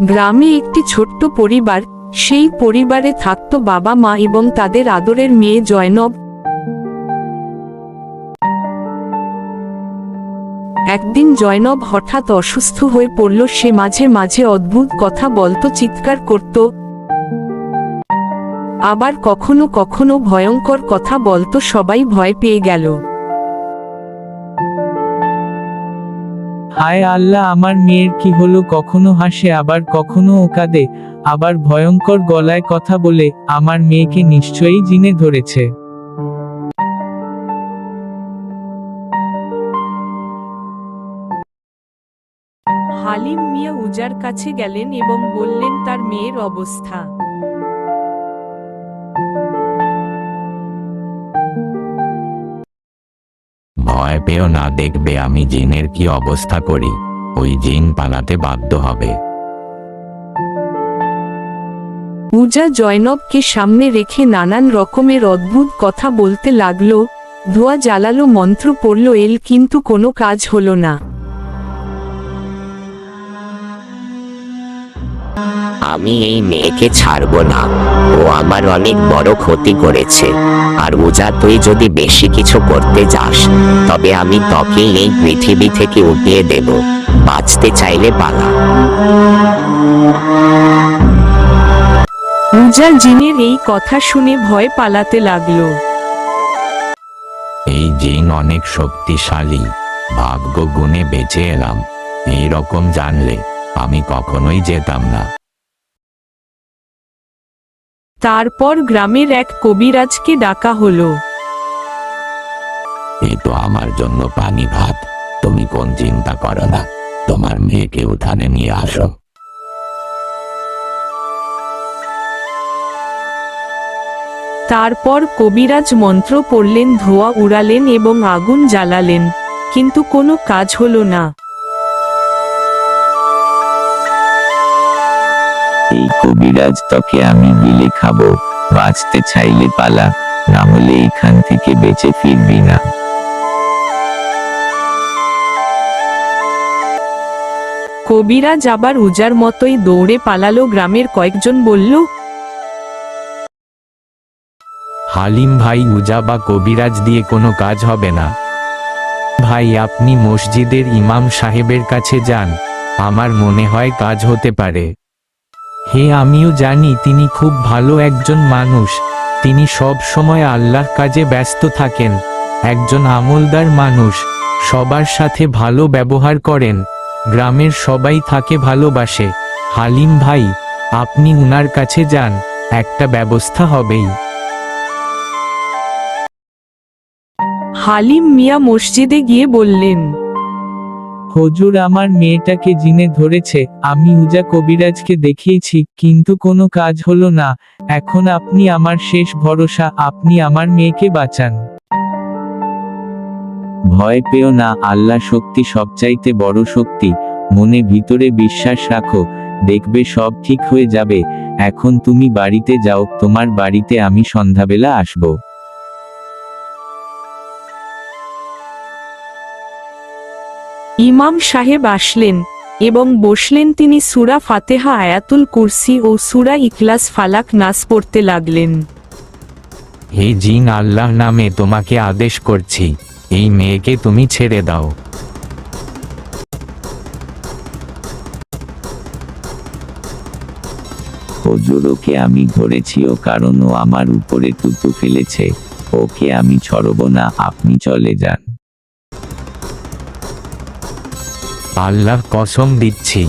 গ্রামে একটি ছোট্ট পরিবার, সেই পরিবারে থাকত বাবা মা এবং তাদের আদরের মেয়ে জয়নব। একদিন জয়নব হঠাৎ অসুস্থ হয়ে পড়ল, সে মাঝে মাঝে অদ্ভুত কথা বলতো, চিৎকার করত। আবার কখনো কখনো ভয়ঙ্কর কথা বলতো, সবাই ভয় পেয়ে গেল। হায় আল্লাহ, আমার মেয়ের কি হলো? কখনো হাসে, আবার কখনো ও কাঁদে। আবার ভয়ঙ্কর গলায় কথা বলে, আমার মেয়েকে নিশ্চয়ই জিনে ধরেছে। হালিম মিয়া উজার কাছে গেলেন এবং বললেন, তার মেয়ের অবস্থা। ভয় পেও না, দেখবে আমি জিনের কি অবস্থা করি। ওই জিন পালাতে বাধ্য হবে। পূজা জয়নবকে সামনে রেখে নানান রকমের অদ্ভুত কথা বলতে লাগল। ধোয়া জ্বালালো, মন্ত্র পড়ল, এল কিন্তু কোনো কাজ হলো না। আমি এই মেয়েকে ছাড়বো না। ও আমার অনেক বড় ক্ষতি করেছে। আর উজা তুই যদি বেশি কিছু করতে যাস তবে আমি তোকে এই পৃথিবী থেকে উঠিয়ে দেব। বাঁচতে চাইলে পালা। পূজা জিনের এই কথা শুনে ভয় পালাতে লাগল। এই জিন অনেক শক্তিশালী। ভাগ্য গুণে বেঁচে এলাম। এই রকম জানলে আমি কখনোই যেতাম না। তারপর গ্রামের এক কবিরাজকে ডাকা হলো। এই তো আমার জন্য পানি ভাত। তুমি কোন চিন্তা করো না। তোমার মেয়েকে উঠানে নিয়ে আসো। তারপর কবিরাজ মন্ত্র পড়লেন ধোয়া উড়ালেন এবং আগুন জ্বালালেন। কিন্তু কোনো কাজ হলো না। এই কবিরাজ তোকে আমি বিলে খাব। বাঁচতে চাইলে পালা না হলে এখান থেকে বেঁচে ফিরবি না। কবিরাজ আবার উজার মতোই দৌড়ে পালালো গ্রামের কয়েকজন বলল হালিম ভাই উজা বা কবিরাজ দিয়ে কোনো কাজ হবে না। ভাই আপনি মসজিদের ইমাম সাহেবের কাছে যান। আমার মনে হয় কাজ হতে পারে। হে, আমিও জানি তিনি খুব ভালো একজন মানুষ। তিনি সব সময় আল্লাহর কাজে ব্যস্ত থাকেন। একজন আমলদার মানুষ। সবার সাথে ভালো ব্যবহার করেন। গ্রামের সবাই থাকে ভালোবাসে। হালিম ভাই, আপনি উনার কাছে যান, একটা ব্যবস্থা হবেই। হালিম মিয়া মসজিদে গিয়ে বললেন হজুর আমার মেয়েটাকে জিনে ধরেছে, আমি উজা কবিরাজকে দেখিয়েছি, কিন্তু কোনো কাজ হলো না, এখন আপনি আমার শেষ ভরসা, আপনি আমার মেয়েকে বাঁচান। ভয় পেও না, আল্লাহ শক্তি সবচাইতে বড় শক্তি, মনে ভিতরে বিশ্বাস রাখো, দেখবে সব ঠিক হয়ে যাবে, এখন তুমি বাড়িতে যাও, তোমার বাড়িতে আমি সন্ধ্যাবেলা আসব। ইমাম সাহেব আসলেন এবং বসলেন তিনি সুরা ফাতেহা আয়াতুল কুরসি ও সুরা ইখলাস ফালাক নাস পড়তে লাগলেন। হে জিন আল্লাহ নামে তোমাকে আদেশ করছি এই মেয়েকে তুমি ছেড়ে দাও। হজুর ওকে আমি ধরেছি ও কারণ ও আমার উপরে তুতু ফেলেছে। ওকে আমি ছড়ব না আপনি চলে যান। আল্লাহ কসম দিচ্ছি,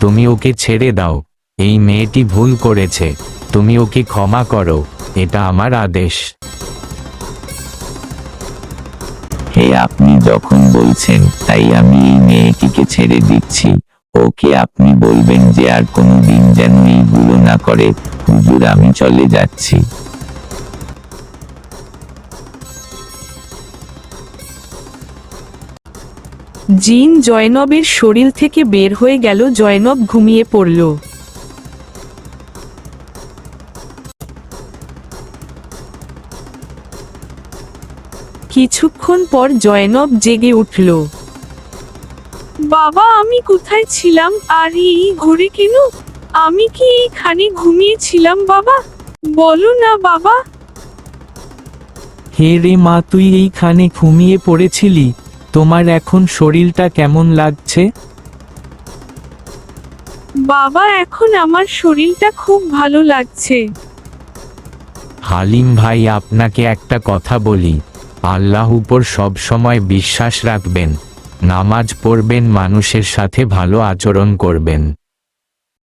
তুমি ওকে ছেড়ে দাও, এই মেয়েটি ভুল করেছে, তুমি ওকে ক্ষমা করো, এটা আমার আদেশ। হে আপনি যখন বলছেন, তাই আমি এই মেয়েটিকে ছেড়ে দিচ্ছি, ওকে আপনি বলবেন যে আর কোনো দিন যেন এইগুলো না করে, হুজুর আমি চলে যাচ্ছি। জিন জয়নবের শরীর থেকে বের হয়ে গেল, জয়নব ঘুমিয়ে পড়ল। কিছুক্ষণ পর জয়নব জেগে উঠল। বাবা, আমি কোথায় ছিলাম? আর এই ঘরে কেন? আমি কি এইখানে ঘুমিয়েছিলাম বাবা? বলো না বাবা। হে রে মা, তুই এইখানে ঘুমিয়ে পড়েছিলি? তোমার এখন শরীরটা কেমন লাগছে? বাবা এখন আমার শরীরটা খুব ভালো লাগছে। হালিম ভাই আপনাকে একটা কথা বলি। আল্লাহ উপর সব সময় বিশ্বাস রাখবেন। নামাজ পড়বেন মানুষের সাথে ভালো আচরণ করবেন।